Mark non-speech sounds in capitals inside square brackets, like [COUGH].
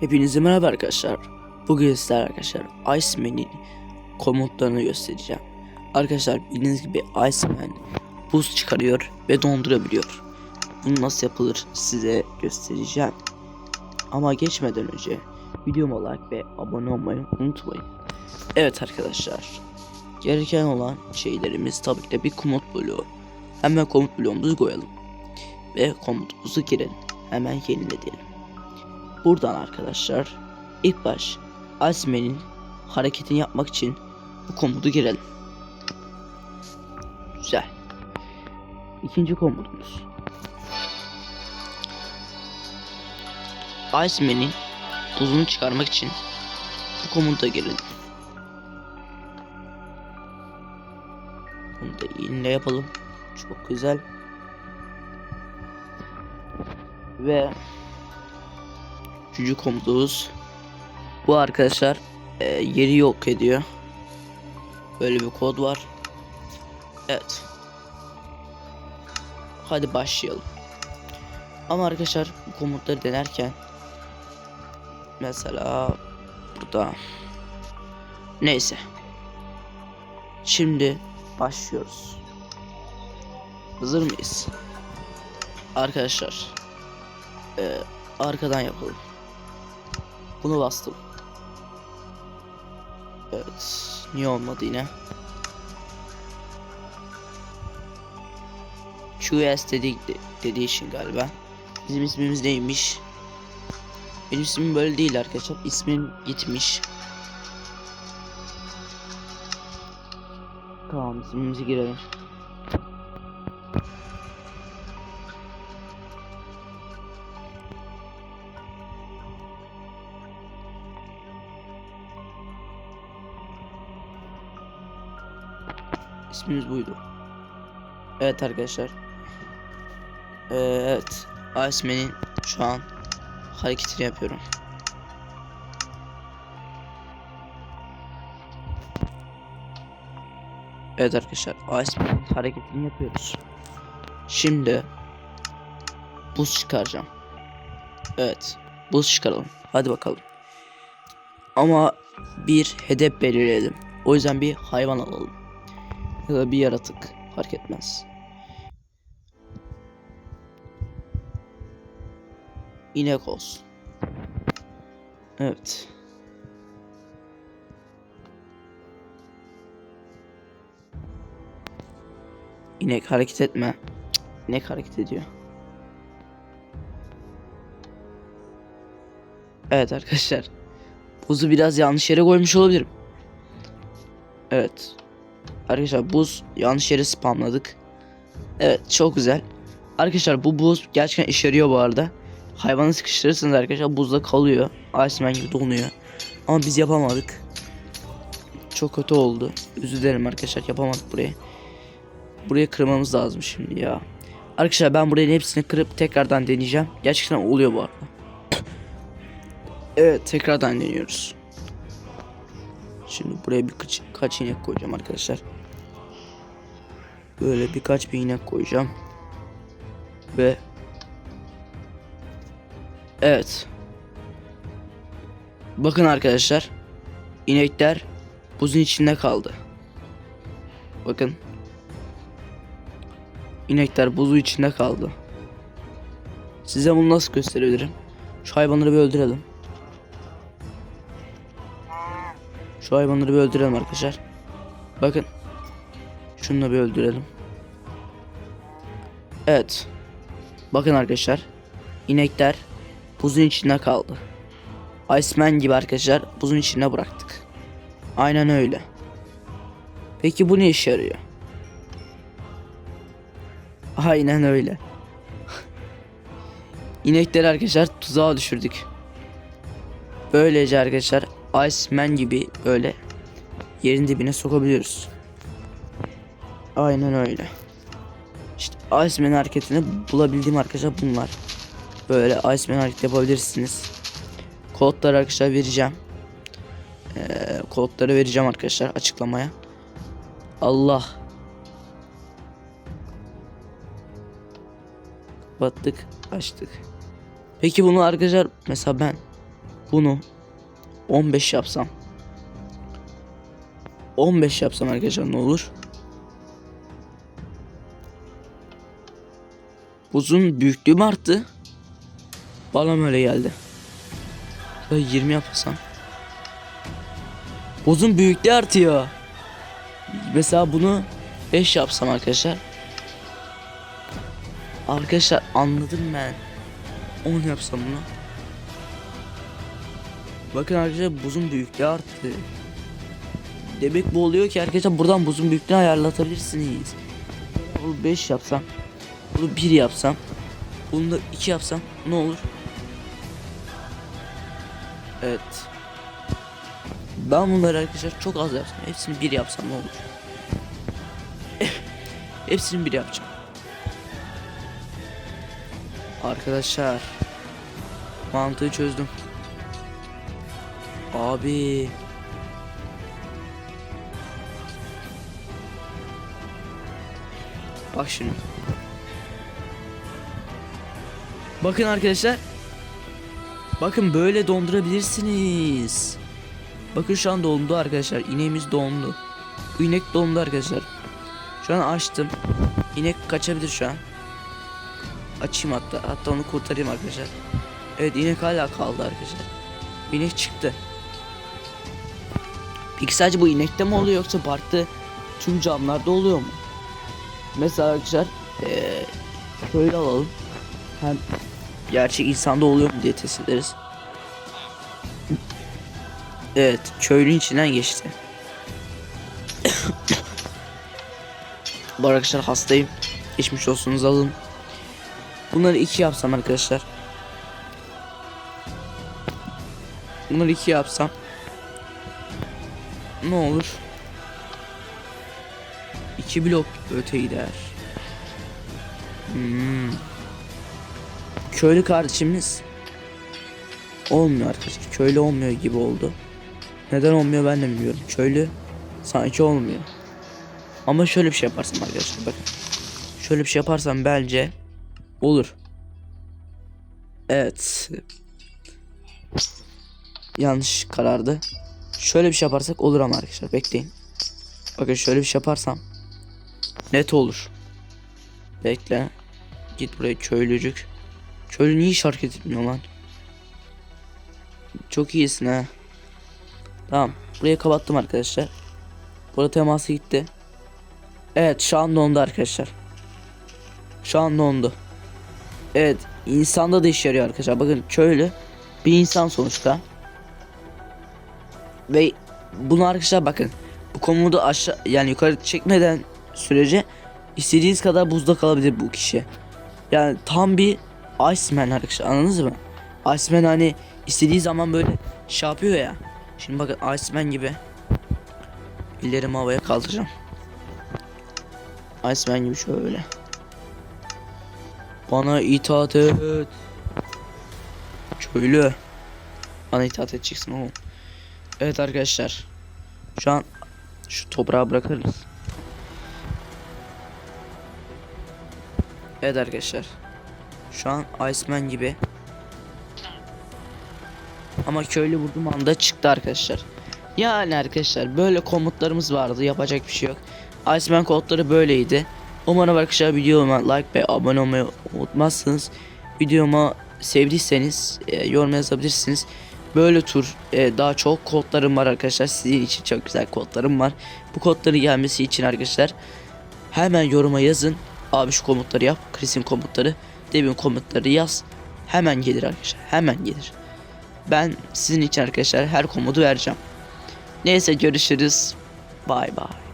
Hepinize merhaba arkadaşlar. Bugün sizlerle arkadaşlar Iceman'in komutlarını göstereceğim. Arkadaşlar bildiğiniz gibi Iceman buz çıkarıyor ve dondurabiliyor. Bunu nasıl yapılır size göstereceğim. Ama geçmeden önce videoma like ve abone olmayı unutmayın. Evet arkadaşlar. Gereken olan şeylerimiz tabii ki de bir komut bloğu. Hemen komut bloğumuzu koyalım. Ve komutumuzu girelim. Hemen yenile diyelim. Buradan arkadaşlar ilk baş Azme'nin hareketini yapmak için bu komutu girelim. Güzel. İkinci komutumuz. Iceman'in buzunu çıkarmak için bu komuta girelim. Bunu da yine yapalım. Çok güzel. Ve Üçüncü komutumuz bu arkadaşlar e, yeri yok ediyor. Böyle bir kod var. Evet. Hadi başlayalım. Ama arkadaşlar bu komutları denerken mesela burada neyse. Şimdi başlıyoruz. Hazır mıyız? Arkadaşlar e, arkadan yapalım. Bunu bastım. Evet. Niye olmadı yine? QS dedi, dediği için galiba. Bizim ismimiz neymiş? Benim ismim böyle değil arkadaşlar. İsmim gitmiş. Tamam ismimizi girelim. İsmimiz buydu. Evet arkadaşlar. Evet. Iceman'in şu an hareketini yapıyorum. Evet arkadaşlar. Iceman'in hareketini yapıyoruz. Şimdi buz çıkaracağım. Evet. Buz çıkaralım. Hadi bakalım. Ama bir hedef belirleyelim. O yüzden bir hayvan alalım ya da bir yaratık fark etmez. İnek olsun. Evet. İnek hareket etme. Cık, İnek hareket ediyor. Evet arkadaşlar. Buzu biraz yanlış yere koymuş olabilirim. Evet. Arkadaşlar buz yanlış yere spamladık. Evet çok güzel. Arkadaşlar bu buz gerçekten işe yarıyor bu arada. Hayvanı sıkıştırırsınız arkadaşlar buzda kalıyor. Iceman gibi donuyor. Ama biz yapamadık. Çok kötü oldu. Özür arkadaşlar yapamadık burayı. Buraya kırmamız lazım şimdi ya. Arkadaşlar ben burayı hepsini kırıp tekrardan deneyeceğim. Gerçekten oluyor bu arada. [COUGHS] evet tekrardan deniyoruz. Şimdi buraya bir kaç, kaç inek koyacağım arkadaşlar. Böyle birkaç bir inek koyacağım. Ve Evet. Bakın arkadaşlar. İnekler buzun içinde kaldı. Bakın. İnekler buzun içinde kaldı. Size bunu nasıl gösterebilirim? Şu hayvanları bir öldürelim. Şu hayvanları bir öldürelim arkadaşlar. Bakın. Şunu da bir öldürelim. Evet. Bakın arkadaşlar. İnekler buzun içinde kaldı. Iceman gibi arkadaşlar buzun içine bıraktık. Aynen öyle. Peki bu ne işe yarıyor? Aynen öyle. [LAUGHS] İnekleri arkadaşlar tuzağa düşürdük. Böylece arkadaşlar Iceman gibi böyle yerin dibine sokabiliyoruz. Aynen öyle. İşte Iceman hareketini bulabildiğim arkadaşlar bunlar. Böyle Iceman hareket yapabilirsiniz. Kodları arkadaşlar vereceğim. Ee, kodları vereceğim arkadaşlar açıklamaya. Allah. Battık, açtık. Peki bunu arkadaşlar mesela ben bunu 15 yapsam 15 yapsam arkadaşlar ne olur? Buzun büyüklüğü mü arttı? Bana mı öyle geldi? Ya 20 yapsam. Buzun büyüklüğü artıyor. Mesela bunu 5 yapsam arkadaşlar. Arkadaşlar anladım ben. 10 yapsam bunu. Bakın arkadaşlar buzun büyüklüğü arttı. Demek bu oluyor ki arkadaşlar buradan buzun büyüklüğünü ayarlatabilirsiniz. Bunu 5 yapsam. Bunu 1 yapsam. Bunu da 2 yapsam ne olur? Evet. Ben bunları arkadaşlar çok az yapsam. Hepsini 1 yapsam ne olur? [LAUGHS] Hepsini 1 yapacağım. Arkadaşlar. Mantığı çözdüm. Abi. Bak şimdi. Bakın arkadaşlar. Bakın böyle dondurabilirsiniz. Bakın şu an dondu arkadaşlar. İneğimiz dondu. İnek dondu arkadaşlar. Şu an açtım. İnek kaçabilir şu an. Açayım hatta. Hatta onu kurtarayım arkadaşlar. Evet inek hala kaldı arkadaşlar. İnek çıktı. Peki sadece bu inekte mi oluyor yoksa farklı tüm camlarda oluyor mu? Mesela arkadaşlar eee şöyle alalım. Hem gerçek insanda oluyor mu diye test ederiz. Evet köylün içinden geçti. [COUGHS] Bu arkadaşlar hastayım. Geçmiş olsunuz alın. Bunları iki yapsam arkadaşlar. Bunları iki yapsam. Ne olur? İki blok öte gider. Hmm. Köylü kardeşimiz olmuyor arkadaşlar. Köylü olmuyor gibi oldu. Neden olmuyor ben de bilmiyorum. Köylü sanki olmuyor. Ama şöyle bir şey yaparsam arkadaşlar bakın. Şöyle bir şey yaparsam bence olur. Evet. Yanlış karardı. Şöyle bir şey yaparsak olur ama arkadaşlar bekleyin. Bakın şöyle bir şey yaparsam net olur. Bekle. Git buraya köylücük. Köylü niye hiç hareket etmiyor lan? Çok iyisin ha. Tamam. Burayı kapattım arkadaşlar. Burada teması gitti. Evet şu an dondu arkadaşlar. Şu an dondu. Evet insanda da işe yarıyor arkadaşlar. Bakın köylü bir insan sonuçta. Ve bunu arkadaşlar bakın. Bu komodu aşağı yani yukarı çekmeden sürece istediğiniz kadar buzda kalabilir bu kişi. Yani tam bir Iceman arkadaşlar anladınız mı? Iceman hani istediği zaman böyle şey yapıyor ya. Şimdi bakın Iceman gibi. Ellerimi havaya kaldıracağım. Iceman gibi şöyle. Bana itaat et. Köylü. Bana itaat edeceksin oğlum. Evet arkadaşlar. Şu an şu toprağı bırakırız. Evet arkadaşlar. Şu an Iceman gibi. Ama köylü vurduğum anda çıktı arkadaşlar. Yani arkadaşlar böyle komutlarımız vardı. Yapacak bir şey yok. Iceman kodları böyleydi. Umarım arkadaşlar videoma like ve abone olmayı unutmazsınız. Videoma sevdiyseniz e, yorum yazabilirsiniz. Böyle tür e, daha çok kodlarım var arkadaşlar. Sizin için çok güzel kodlarım var. Bu kodların gelmesi için arkadaşlar hemen yoruma yazın. Abi şu komutları yap. Chris'in komutları, Devin komutları yaz. Hemen gelir arkadaşlar. Hemen gelir. Ben sizin için arkadaşlar her komodu vereceğim. Neyse görüşürüz. Bay bay.